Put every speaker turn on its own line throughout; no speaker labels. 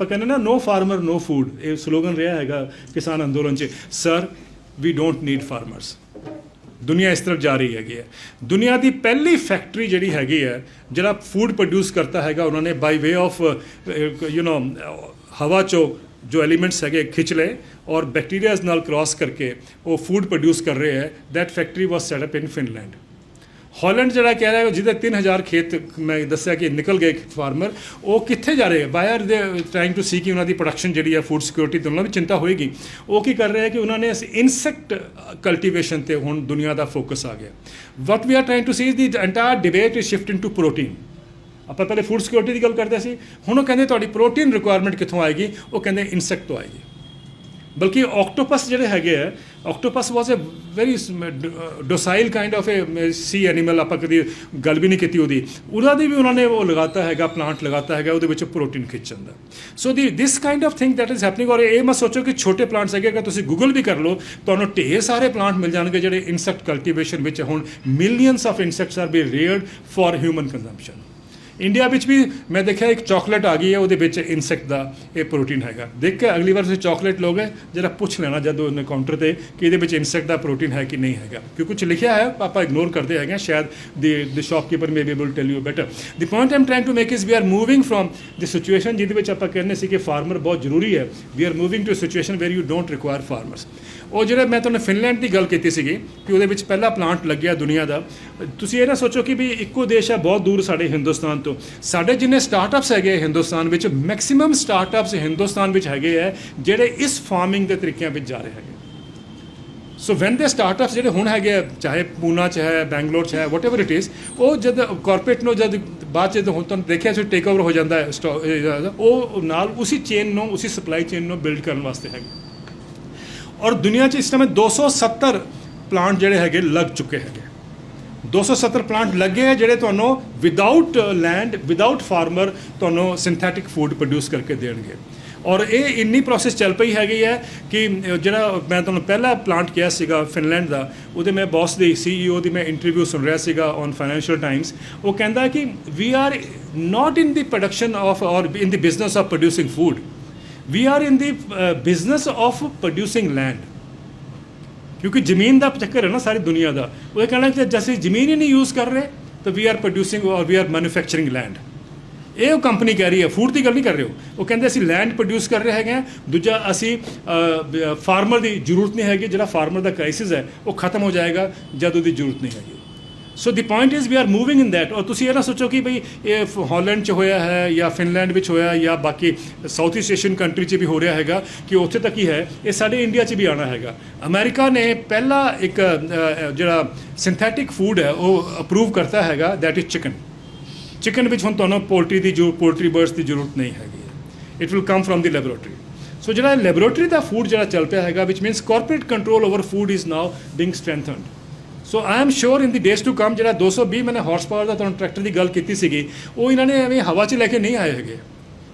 ਆਪਾਂ ਕਹਿੰਦੇ ਨਾ ਨੋ ਫਾਰਮਰ ਨੋ ਫੂਡ ਇਹ ਸਲੋਗਨ ਰਿਹਾ ਹੈਗਾ ਕਿਸਾਨ ਅੰਦੋਲਨ 'ਚ। Sir we don't need farmers ਦੁਨੀਆ ਇਸ ਤਰਫ ਜਾ ਰਹੀ ਹੈਗੀ ਹੈ। ਦੁਨੀਆ ਦੀ ਪਹਿਲੀ ਫੈਕਟਰੀ ਜਿਹੜੀ ਹੈਗੀ ਹੈ, ਜਿਹੜਾ ਫੂਡ ਪ੍ਰੋਡਿਊਸ ਕਰਤਾ ਹੈਗਾ, ਉਹਨਾਂ ਨੇ ਬਾਈ ਵੇ ਆਫ ਯੂ نو ਹਵਾ ਚੋਂ ਜੋ ਐਲੀਮੈਂਟਸ ਹੈਗੇ, ਖਿੱਚ ਲਏ ਔਰ ਬੈਕਟੀਰੀਆਜ਼ ਨਾਲ ਕ੍ਰਾਸ ਕਰਕੇ ਉਹ ਫੂਡ ਪ੍ਰੋਡਿਊਸ ਕਰ ਰਹੇ ਹੈ। That factory was set up in Finland Holland ਜਿਹੜਾ ਕਹਿ ਰਿਹਾ ਹੈ, ਜਿਹਦੇ 3000 ਖੇਤ ਮੈਂ ਦੱਸਿਆ ਕਿ ਨਿਕਲ ਗਏ ਫਾਰਮਰ ਉਹ ਕਿੱਥੇ ਜਾ ਰਹੇ? ਬਾਇਰ ਦੇ ਟ੍ਰਾਈਂਗ ਟੂ ਸੀ ਕਿ ਉਹਨਾਂ ਦੀ ਪ੍ਰੋਡਕਸ਼ਨ ਜਿਹੜੀ ਹੈ ਫੂਡ ਸਿਕਿਉਰਿਟੀ ਤੇ ਉਹਨਾਂ ਦੀ ਚਿੰਤਾ ਹੋਏਗੀ। ਉਹ ਕੀ ਕਰ ਰਿਹਾ ਹੈ ਕਿ ਉਹਨਾਂ ਨੇ ਇਨਸੈਕਟ ਕਲਟੀਵੇਸ਼ਨ ਤੇ ਹੁਣ ਦੁਨੀਆ ਦਾ ਫੋਕਸ ਆ ਗਿਆ। What we are trying to see is the entire debate is shift into protein ਆਪਾਂ ਪਹਿਲੇ ਫੂਡ ਸਿਕਿਉਰਿਟੀ ਦੀ ਗੱਲ ਕਰਦੇ ਸੀ, ਹੁਣ ਉਹ ਕਹਿੰਦੇ ਤੁਹਾਡੀ ਪ੍ਰੋਟੀਨ ਰਿਕੁਆਇਰਮੈਂਟ ਕਿੱਥੋਂ ਆਏਗੀ? ਉਹ ਕਹਿੰਦੇ ਇਨਸੈਕਟ ਤੋਂ ਆਏਗੀ। ਬਲਕਿ ਆਕਟੋਪਸ ਜਿਹੜੇ ਹੈਗੇ ਆ octopus was a very docile kind of a sea animal ਆਪਾਂ ਕਦੀ ਗੱਲ ਵੀ ਨਹੀਂ ਕੀਤੀ ਉਹਦੀ। ਉਹਦਾ ਦੀ ਵੀ ਉਹਨਾਂ ਨੇ ਉਹ ਲਗਾਤਾ ਹੈਗਾ ਪਲਾਂਟ ਲਗਾਤਾ ਹੈਗਾ, ਉਹਦੇ ਵਿੱਚ ਪ੍ਰੋਟੀਨ ਖਿੱਚਣ ਦਾ। So the this kind of thing that is happening ਔਰ ਇਹ ਮੈਂ ਸੋਚੋ ਕਿ ਛੋਟੇ ਪਲਾਂਟਸ ਹੈਗੇ, ਅਗਰ ਤੁਸੀਂ ਗੂਗਲ ਵੀ ਕਰ ਲਓ, ਤੁਹਾਨੂੰ ਢੇਰ ਸਾਰੇ ਪਲਾਂਟ ਮਿਲ ਜਾਣਗੇ ਜਿਹੜੇ ਇਨਸੈਕਟ ਕਲਟੀਵੇਸ਼ਨ ਵਿੱਚ ਹੁਣ millions of insects are be reared for human consumption India ਵਿੱਚ ਵੀ ਮੈਂ ਦੇਖਿਆ ਇੱਕ ਚਾਕਲੇਟ ਆ ਗਈ ਹੈ ਉਹਦੇ ਵਿੱਚ ਇਨਸੈਕਟ ਦਾ ਇਹ ਪ੍ਰੋਟੀਨ ਹੈਗਾ। ਦੇਖ ਕੇ ਅਗਲੀ ਵਾਰ ਤੁਸੀਂ ਚਾਕਲੇਟ ਲੋਗੇ ਜਰਾ ਪੁੱਛ ਲੈਣਾ ਜਦੋਂ ਉਹਨੇ ਕਾਊਂਟਰ ਤੇ ਕਿ ਇਹਦੇ ਵਿੱਚ ਇਨਸੈਕਟ ਦਾ ਪ੍ਰੋਟੀਨ ਹੈ ਕਿ ਨਹੀਂ ਹੈਗਾ। ਕਿਉਂਕਿ ਕੁਝ ਲਿਖਿਆ ਹੈ ਆਪਾਂ ਇਗਨੋਰ ਕਰਦੇ ਹੈਗੇ ਹਾਂ, ਸ਼ਾਇਦ the the shopkeeper may be able tell you better the point am trying to make is we are moving from the situation ਜਿਹਦੇ ਵਿੱਚ ਆਪਾਂ ਕਹਿੰਦੇ ਸੀ ਕਿ ਫਾਰਮਰ ਬਹੁਤ ਜ਼ਰੂਰੀ ਹੈ we are moving to situation where you don't require farmers ਉਹ ਜਿਹੜੇ ਮੈਂ ਤੁਹਾਨੂੰ ਫਿਨਲੈਂਡ ਦੀ ਗੱਲ ਕੀਤੀ ਸੀਗੀ ਕਿ ਉਹਦੇ ਵਿੱਚ ਪਹਿਲਾ ਪਲਾਂਟ ਲੱਗਿਆ ਦੁਨੀਆ ਦਾ। ਤੁਸੀਂ ਇਹ ਨਾ ਸੋਚੋ ਕਿ ਵੀ ਇੱਕੋ ਦੇਸ਼ ਹੈ ਬਹੁਤ ਦੂਰ ਸਾਡੇ ਹਿੰਦੁਸਤਾਨ ਤੋਂ। ਸਾਡੇ ਜਿੰਨੇ ਸਟਾਰਟਅਪਸ ਹੈਗੇ ਹਿੰਦੁਸਤਾਨ ਵਿੱਚ ਮੈਕਸਿਮਮ ਸਟਾਰਟਅਪਸ ਹਿੰਦੁਸਤਾਨ ਵਿੱਚ ਹੈਗੇ ਹੈ ਜਿਹੜੇ ਇਸ ਫਾਰਮਿੰਗ ਦੇ ਤਰੀਕਿਆਂ ਵਿੱਚ ਜਾ ਰਹੇ ਹੈਗੇ। ਸੋ ਵੈਨ ਦੇ ਸਟਾਰਟਅਪਸ ਜਿਹੜੇ ਹੁਣ ਹੈਗੇ ਆ, ਚਾਹੇ ਪੂਨਾ ਚ ਹੈ ਬੈਂਗਲੌਰ ਚ ਹੈ ਵਟਐਵਰ ਇਟ ਇਜ਼ ਉਹ ਜਦ ਕਾਰਪੋਰੇਟ ਨੂੰ ਜਦ ਬਾਅਦ ਚ ਹੁਣ ਤੁਹਾਨੂੰ ਦੇਖਿਆ ਸੀ ਟੇਕ ਓਵਰ ਹੋ ਜਾਂਦਾ ਹੈ ਉਹ ਨਾਲ ਉਸੇ ਚੇਨ ਨੂੰ ਉਸੇ ਸਪਲਾਈ ਚੇਨ ਨੂੰ ਬਿਲਡ ਕਰਨ ਵਾਸਤੇ ਹੈਗੇ। ਔਰ ਦੁਨੀਆ 'ਚ ਇਸ ਸਮੇਂ 270 ਪਲਾਂਟ ਜਿਹੜੇ ਹੈਗੇ ਲੱਗ ਚੁੱਕੇ ਹੈਗੇ। 270 ਪਲਾਂਟ ਲੱਗੇ ਹੈ ਜਿਹੜੇ ਤੁਹਾਨੂੰ ਵਿਦਆਊਟ ਲੈਂਡ ਵਿਦਆਊਟ ਫਾਰਮਰ ਤੁਹਾਨੂੰ ਸਿੰਥੈਟਿਕ ਫੂਡ ਪ੍ਰੋਡਿਊਸ ਕਰਕੇ ਦੇਣਗੇ। ਔਰ ਇਹ ਇੰਨੀ ਪ੍ਰੋਸੈਸ ਚੱਲ ਪਈ ਹੈਗੀ ਹੈ ਕਿ ਜਿਹੜਾ ਮੈਂ ਤੁਹਾਨੂੰ ਪਹਿਲਾ ਪਲਾਂਟ ਕਿਹਾ ਸੀਗਾ ਫਿਨਲੈਂਡ ਦਾ, ਉਹਦੇ ਮੈਂ ਬੌਸ ਦੀ ਸੀਈਓ ਦੀ ਮੈਂ ਇੰਟਰਵਿਊ ਸੁਣ ਰਿਹਾ ਸੀਗਾ ਔਨ ਫਾਈਨੈਂਸ਼ੀਅਲ ਟਾਈਮਸ ਉਹ ਕਹਿੰਦਾ ਕਿ we are not in the production of or in the business of producing food we are in the business of producing land ਕਿਉਂਕਿ ਜ਼ਮੀਨ ਦਾ ਚੱਕਰ ਹੈ ਨਾ ਸਾਰੀ ਦੁਨੀਆ ਦਾ ਉਹ ਇਹ ਕਹਿਣਾ ਕਿ ਜੇ ਅਸੀਂ ਜ਼ਮੀਨ ਹੀ ਨਹੀਂ ਯੂਜ਼ ਕਰ ਰਹੇ ਤਾਂ ਵੀ ਆਰ ਪ੍ਰੋਡਿਊਸਿੰਗ ਔਰ ਵੀ ਆਰ ਮੈਨੂਫੈਕਚਰਿੰਗ ਲੈਂਡ ਇਹ ਉਹ ਕੰਪਨੀ ਕਹਿ ਰਹੀ ਹੈ ਫੂਡ ਦੀ ਗੱਲ ਨਹੀਂ ਕਰ ਰਹੇ ਹੋ ਉਹ ਕਹਿੰਦੇ ਅਸੀਂ ਲੈਂਡ ਪ੍ਰੋਡਿਊਸ ਕਰ ਰਹੇ ਹੈਗੇ ਹਾਂ ਦੂਜਾ ਅਸੀਂ ਫਾਰਮਰ ਦੀ ਜ਼ਰੂਰਤ ਨਹੀਂ ਹੈਗੀ ਜਿਹੜਾ ਫਾਰਮਰ ਦਾ ਕ੍ਰਾਈਸਿਸ ਹੈ ਉਹ ਖਤਮ ਹੋ ਜਾਏਗਾ ਜਦ ਉਹਦੀ ਜ਼ਰੂਰਤ ਨਹੀਂ ਹੈਗੀ so the point is we are moving in that ਔਰ ਤੁਸੀਂ ਇਹ ਨਾ ਸੋਚੋ ਕਿ ਭਈ ਇਹ ਹਾਲੈਂਡ 'ਚ ਹੋਇਆ ਹੈ ਜਾਂ ਫਿਨਲੈਂਡ ਵਿੱਚ ਹੋਇਆ ਜਾਂ ਬਾਕੀ ਸਾਊਥ ਈਸਟ ਏਸ਼ੀਅਨ ਕੰਟਰੀ 'ਚ ਵੀ ਹੋ ਰਿਹਾ ਹੈਗਾ ਕਿ ਉੱਥੇ ਤੱਕ ਹੀ ਹੈ, ਇਹ ਸਾਡੇ ਇੰਡੀਆ 'ਚ ਵੀ ਆਣਾ ਹੈਗਾ। ਅਮਰੀਕਾ ਨੇ ਪਹਿਲਾ ਇੱਕ ਜਿਹੜਾ ਸਿੰਥੈਟਿਕ ਫੂਡ ਹੈ, ਉਹ ਅਪਰੂਵ ਕਰਤਾ ਹੈਗਾ ਦੈਟ ਇਜ਼ ਚਿਕਨ ਚਿਕਨ ਵਿੱਚ ਹੁਣ ਤੁਹਾਨੂੰ ਪੋਲਟਰੀ ਦੀ ਜੋ ਪੋਲਟਰੀ ਬਰਡਸ ਦੀ ਜ਼ਰੂਰਤ ਨਹੀਂ ਹੈਗੀ। It will come from the laboratory so ਜਿਹੜਾ ਲੈਬੋਰੇਟਰੀ ਦਾ ਫੂਡ ਜਿਹੜਾ ਚੱਲ ਪਿਆ ਹੈਗਾ which means corporate control over food is now being strengthened so I am sure in the days to come ਜਿਹੜਾ 220 ਮੈਨੇ ਹਾਰਸ ਪਾਵਰ ਦਾ ਤੁਹਾਨੂੰ ਟਰੈਕਟਰ ਦੀ ਗੱਲ ਕੀਤੀ ਸੀਗੀ ਉਹ ਇਹਨਾਂ ਨੇ ਐਵੇਂ ਹਵਾ 'ਚ ਲੈ ਕੇ ਨਹੀਂ ਆਏ ਹੈਗੇ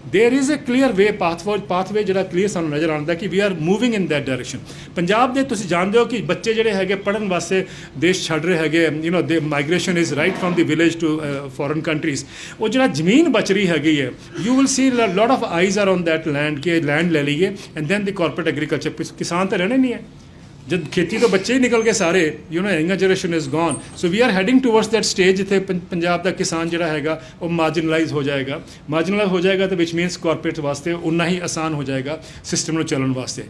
there is a clear way pathway pathway ਜਿਹੜਾ ਕਲੀਅਰ ਸਾਨੂੰ ਨਜ਼ਰ ਆਉਂਦਾ ਕਿ we are moving in that direction Punjab ਦੇ ਤੁਸੀਂ ਜਾਣਦੇ ਹੋ ਕਿ ਬੱਚੇ ਜਿਹੜੇ ਹੈਗੇ ਪੜਨ ਵਾਸਤੇ ਦੇਸ਼ ਛੱਡ ਰਹੇ ਹੈਗੇ you know the migration is right from the village to foreign countries ਉਹ ਜਿਹੜਾ ਜ਼ਮੀਨ ਬਚ ਰਹੀ ਹੈਗੀ ਹੈ you will see lot of eyes are on that land ਕਿ ਲੈਂਡ ਲੈ ਲਈਏ and then the corporate agriculture ਕਿਸਾਨ ਤਾਂ ਰਹਿਣੇ ਨਹੀਂ ਹੈ ਜਦ ਖੇਤੀ ਤੋਂ ਬੱਚੇ ਹੀ ਨਿਕਲ ਗਏ ਸਾਰੇ you know younger generation is gone so we are heading towards that stage ਜਿੱਥੇ ਪੰ- ਪੰਜਾਬ ਦਾ ਕਿਸਾਨ ਜਿਹੜਾ ਹੈਗਾ, ਉਹ ਮਾਰਜਨਲਾਈਜ਼ ਹੋ ਜਾਏਗਾ। ਮਾਰਜਨਲਾਈਜ਼ ਹੋ ਜਾਏਗਾ ਤਾਂ ਵਿਚ ਮੀਨਸ ਕਾਰਪੋਰੇਟ ਵਾਸਤੇ ਉਨਾ ਹੀ ਆਸਾਨ ਹੋ ਜਾਏਗਾ ਸਿਸਟਮ ਨੂੰ ਚੱਲਣ ਵਾਸਤੇ।